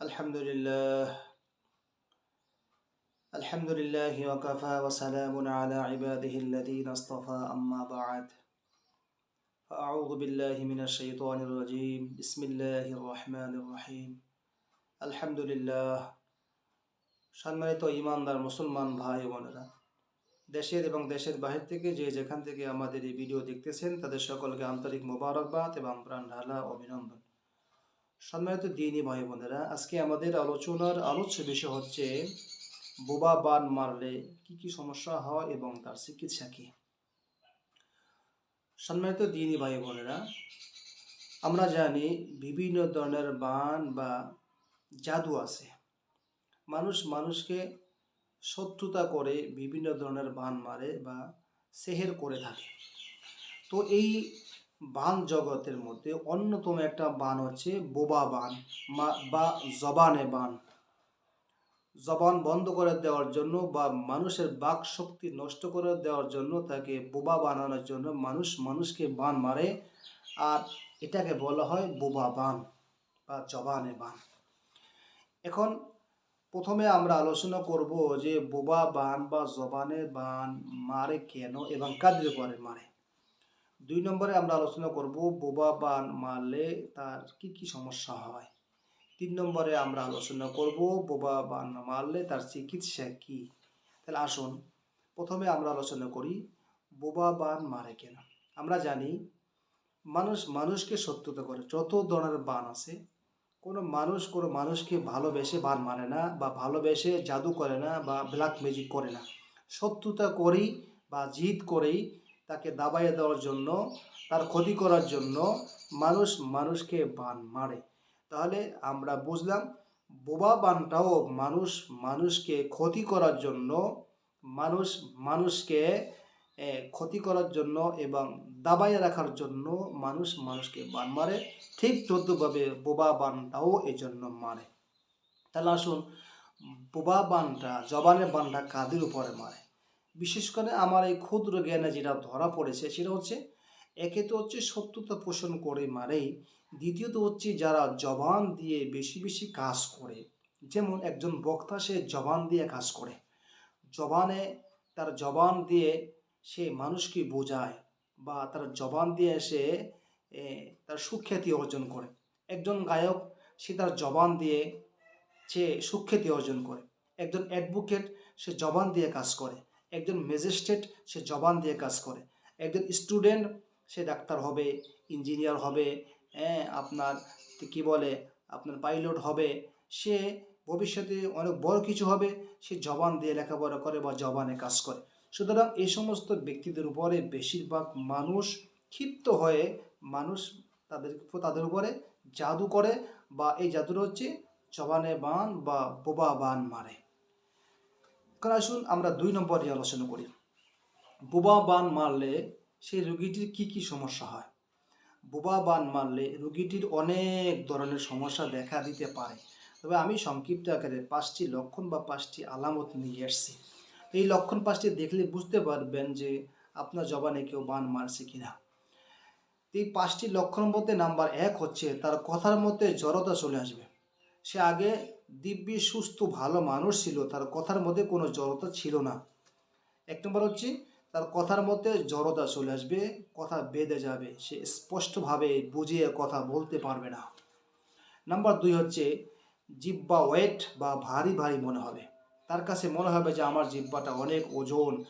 الحمد لله الحمد لله وكفى وسلام على عباده الذين اصطفى أما بعد فأعوذ بالله من الشيطان الرجيم بسم الله الرحمن الرحيم الحمد لله সম্মানিত ইমানদার মুসলমান ভাই বোনেরা দেশের এবং দেশের বাহির থেকে যে যেখান থেকে আমাদের এই ভিডিও দেখতেছেন তাদের সকলকে আন্তরিক মোবারকবাদ এবং প্রাণ ঢালা অভিনন্দন সম্মানিত দিনী ভাই বোনেরা, আজকে আমাদের আলোচনার আলোচ্য বিষয় হচ্ছে, বোবা বান মারলে কি কি সমস্যা হয় এবং তার চিকিৎসা কি? সম্মানিত দিনী ভাই বোনেরা, আমরা জানি বিভিন্ন ধরনের বান বা জাদু আছে। মানুষ মানুষকে শত্রুতা করে বিভিন্ন ধরনের বান মারে বা সেহের করে থাকে। তো এই বান জগতের মধ্যে অন্যতম একটা বান হচ্ছে বোবা বান বা জবানে বান। জবান বন্ধ করে দেওয়ার জন্য বা মানুষের বাক শক্তি নষ্ট করে দেওয়ার জন্য তাকে বোবা বানানোর জন্য মানুষ মানুষকে বান মারে, আর এটাকে বলা হয় বোবা বান বা জবানে বান। এখন প্রথমে আমরা আলোচনা করব যে বোবা বান বা জবানে বান মারে কেন এবং কাদের করে মারে। দুই নম্বরে আমরা আলোচনা করব বোবা বান মারলে তার কি কি সমস্যা হয়। তিন নম্বরে আমরা আলোচনা করব বোবা বান মারলে তার চিকিৎসা কি। তাহলে আসুন, প্রথমে আমরা আলোচনা করি বোবা বান মারে কেন। আমরা জানি মানুষ, মানুষকে শত্রুতা করে। যত ধরনের বান আছে, কোনো মানুষ, কোনো মানুষকে ভালোবেসে বান মারে না বা ভালোবেসে জাদু করে না বা ব্ল্যাক ম্যাজিক করে না। শত্রুতা করেই বা জিদ করেই তাকে দাবাইয়ে দেওয়ার জন্য, তার ক্ষতি করার জন্য মানুষ মানুষকে বান মারে। তাহলে আমরা বুঝলাম, বোবা বানটাও মানুষ মানুষকে ক্ষতি করার জন্য, মানুষ মানুষকে ক্ষতি করার জন্য এবং দাবাইয়ে রাখার জন্য মানুষ মানুষকে বান মারে। ঠিক তদ্রুপভাবে বোবা বানটাও এই জন্য মারে। তাহলে আসুন, বোবা বানটা, জবানের বানটা কাদের উপরে মারে? বিশেষ করে আমার এই ক্ষুদ্র জ্ঞানে যেটা ধরা পড়েছে সেটা হচ্ছে, একে তো হচ্ছে সত্যতা পোষণ করে মারেই দ্বিতীয়ত হচ্ছে যারা জবান দিয়ে বেশি বেশি কাজ করে, যেমন একজন বক্তা সে জবান দিয়ে কাজ করে, জবানে তার জবান দিয়ে সে মানুষকে বোঝায় বা তার জবান দিয়ে সে তার সুখ্যাতি অর্জন করে, একজন গায়ক সে তার জবান দিয়ে সে সুখ্যাতি অর্জন করে, একজন অ্যাডভোকেট সে জবান দিয়ে কাজ করে একজন ম্যাজিস্ট্রেট, সে জবান দিয়ে কাজ করে। একজন স্টুডেন্ট, সে ডাক্তার হবে, ইঞ্জিনিয়ার হবে হ্যাঁ আপনার, কি বলে, আপনার পাইলট হবে। সে ভবিষ্যতে অনেক বড় কিছু হবে, সে জবান দিয়ে লেখাপড়া করে বা জবানে কাজ করে। সুতরাং এই সমস্ত ব্যক্তিদের উপরে বেশিরভাগ মানুষ ক্ষিপ্ত হয়ে, মানুষ তাদের তাদের উপরে জাদু করে বা এই জাদুটা হচ্ছে জবানে বান বা বোবা বান মারে। এখন আসুন আমরা দুই নম্বর নিয়ে আলোচনা করি। বোবা বান মারলে সেই রুগীটির কি কি সমস্যা হয়? বোবা বান মারলে রুগীটির অনেক ধরনের সমস্যা দেখা দিতে পারে। তবে আমি সংক্ষিপ্ত আকারে পাঁচটি লক্ষণ বা পাঁচটি আলামত নিয়ে এসেছি এই লক্ষণ পাঁচটি দেখলে বুঝতে পারবেন যে আপনার জবানে কেউ বান মারছে কিনা। এই পাঁচটি লক্ষণের মধ্যে নাম্বার এক হচ্ছে তার কথার মধ্যে জড়তা চলে আসবে। সে আগে দিব্যি, সুস্থ, ভালো মানুষ ছিল। তার কথার মধ্যে কোনো জড়তা ছিল না। এক নম্বর হচ্ছে, তার কথার মধ্যে জড়তা চলে আসবে, কথা বেঁধে যাবে। সে স্পষ্টভাবে বুঝিয়ে কথা বলতে পারবে না। নাম্বার দুই হচ্ছে, জিব্বা ওয়েট বা ভারী ভারী মনে হবে। তার কাছে মনে হবে যে, আমার জিব্বাটা অনেক ওজন।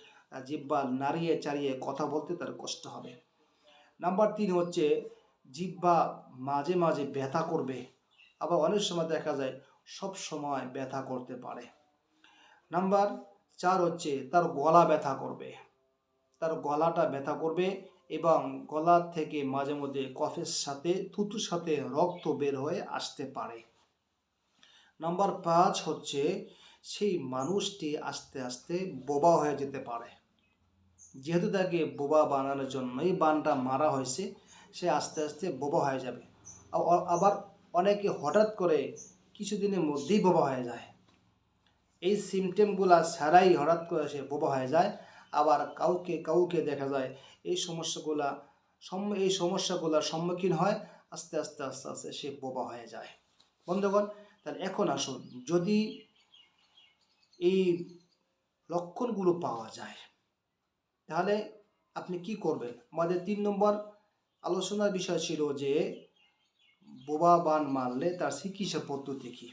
জিব্বা নাড়িয়ে চাড়িয়ে কথা বলতে তার কষ্ট হবে। নাম্বার তিন হচ্ছে, জিব্বা মাঝে মাঝে ব্যথা করবে। আবার অনেক সময় দেখা যায় সব সময় ব্যথা করতে পারে। নাম্বার চার হচ্ছে তার গলা ব্যথা করবে। তার গলাটা ব্যথা করবে এবং গলা থেকে মাঝে মধ্যে কফের সাথে থুতুর সাথে রক্ত বের হয়ে আসতে পারে। নাম্বার পাঁচ হচ্ছে সেই মানুষটি আস্তে আস্তে বোবা হয়ে যেতে পারে। যেহেতু তাকে বোবা বানানোর জন্য এই বানটা মারা হয়েছে, সে আস্তে আস্তে বোবা হয়ে যাবে। আবার অনেকে হঠাৎ করে কিছুদিনের মধ্যেই বোবা হয়ে যায়। এই সিমটেমগুলা ছাড়াই হঠাৎ করে সে বোবা হয়ে যায়। আবার কাউকে কাউকে দেখা যায়, এই সমস্যাগুলা সম- এই সমস্যাগুলোর সম্মুখীন হয়, আস্তে আস্তে আস্তে আস্তে সে বোবা হয়ে যায়। বন্ধুগণ, তাহলে এখন আসুন, যদি এই লক্ষণগুলো পাওয়া যায়, তাহলে আপনি কি করবেন? আমাদের তিন নম্বর আলোচনার বিষয় ছিল যে বোবা বান মারলে তার চিকিৎসা পদ্ধতি কী?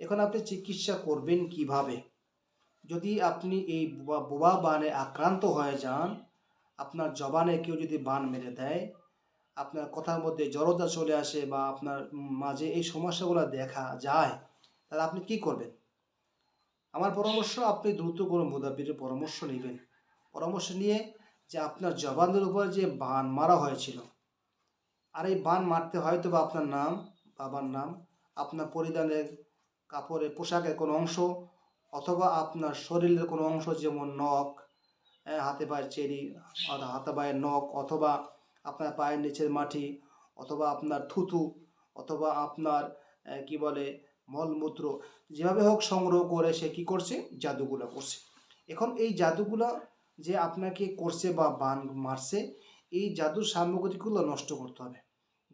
এখন আপনি চিকিৎসা করবেন কীভাবে? যদি আপনি এই বোবা বানে আক্রান্ত হয়ে যান, আপনার জবানে কেউ যদি বান মেরে দেয়, আপনার কথার মধ্যে জড়তা চলে আসে বা আপনার মাঝে এই সমস্যাগুলো দেখা যায়, তাহলে আপনি কি করবেন? আমার পরামর্শ, আপনি দ্রুত কোনো মুদাব্বিরের পরামর্শ নেবেন। পরামর্শ নিয়ে যে আপনার জবানের উপর যে বান মারা হয়েছিল আর এই বান মারতে হয়তো বা আপনার নাম বাবার নাম আপনার পরিধানের কাপড়ের পোশাকের কোনো অংশ অথবা আপনার শরীরের কোনো অংশ যেমন নখ হ্যাঁ, হাতে পায়ের চেরি হাতে পায়ের নখ অথবা আপনার পায়ের নিচের মাটি অথবা আপনার থুতু অথবা আপনার কি বলে মলমূত্র যেভাবে হোক সংগ্রহ করে সে কি করছে? জাদুগুলো করছে। এখন এই জাদুগুলো যে আপনাকে করছে বা বান মারছে এই জাদুর সামগ্রীগুলো নষ্ট করতে হবে।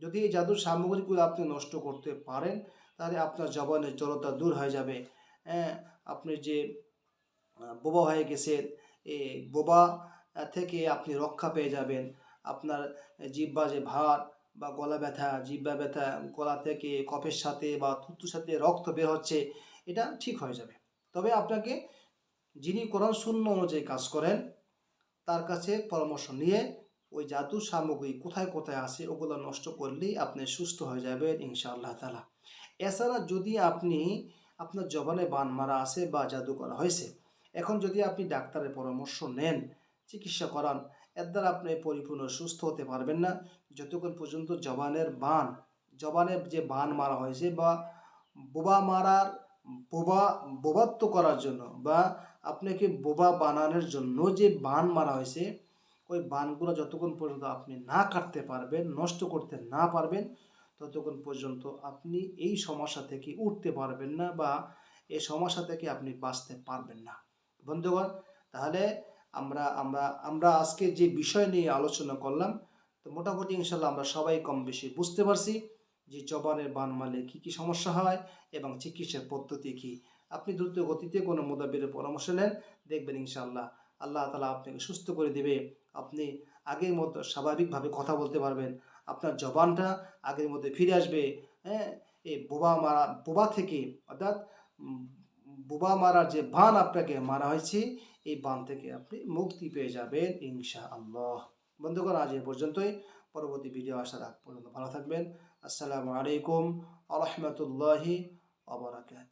যদি এই জাদুর সামগ্রীগুলো আপনি নষ্ট করতে পারেন, তাহলে আপনার জবানের জড়তা দূর হয়ে যাবে। হ্যাঁ আপনি যে বোবা হয়ে গেছেন এই বোবা থেকে আপনি রক্ষা পেয়ে যাবেন। আপনার জিব্বা যে ভার বা গলা ব্যথা জিব্বা ব্যথা গলা থেকে কফের সাথে বা থুতুর সাথে রক্ত বের হচ্ছে, এটা ঠিক হয়ে যাবে। তবে আপনাকে যিনি কোরআন শূন্য অনুযায়ী কাজ করেন, তার কাছে পরামর্শ নিয়ে ওই জাদু সামগ্রী কোথায় কোথায় আছে ওগুলো নষ্ট করলেই আপনি সুস্থ হয়ে যাবেন ইনশাআল্লাহ তালা এছাড়া যদি আপনি আপনার জবানে বান মারা আছে বা জাদু করা হয়েছে, এখন যদি আপনি ডাক্তারের পরামর্শ নেন, চিকিৎসা করান, এর দ্বারা আপনি পরিপূর্ণ সুস্থ হতে পারবেন না। যতক্ষণ পর্যন্ত জবানের বান জবানের যে বান মারা হয়েছে বা বোবা মারার, বোবা বোবাত্ব করার জন্য বা আপনাকে বোবা বানানোর জন্য যে বান মারা হয়েছে ওই বানগুলো যতক্ষণ পর্যন্ত আপনি না কাটতে পারবেন, নষ্ট করতে না পারবেন, ততক্ষণ পর্যন্ত আপনি এই সমস্যা থেকে উঠতে পারবেন না বা এই সমস্যা থেকে আপনি বাঁচতে পারবেন না। বন্ধুগণ, তাহলে আমরা আমরা আমরা আজকে যে বিষয় নিয়ে আলোচনা করলাম, তো মোটামুটি ইনশাল্লাহ আমরা সবাই কম বেশি বুঝতে পারছি যে জবানের বান মারলে কী কী সমস্যা হয় এবং চিকিৎসার পদ্ধতি কী। আপনি দ্রুত গতিতে কোনো মোদাবিরের পরামর্শ নেন, দেখবেন ইনশাল্লাহ আল্লাহ তালা আপনাকে সুস্থ করে দেবে। আপনি আগের মতো স্বাভাবিকভাবে কথা বলতে পারবেন। আপনার জবানটা আগের মধ্যে ফিরে আসবে। হ্যাঁ এই বোবা মারা, বোবা থেকে, অর্থাৎ বোবা মারার যে বান আপনাকে মারা হয়েছে, এই বান থেকে আপনি মুক্তি পেয়ে যাবেন ইনশা আল্লাহ বন্ধুগণ, আজ এ পর্যন্তই। পরবর্তী ভিডিও আসার আগ পর্যন্ত ভালো থাকবেন। আসসালামু আলাইকুম আ আবরাকাত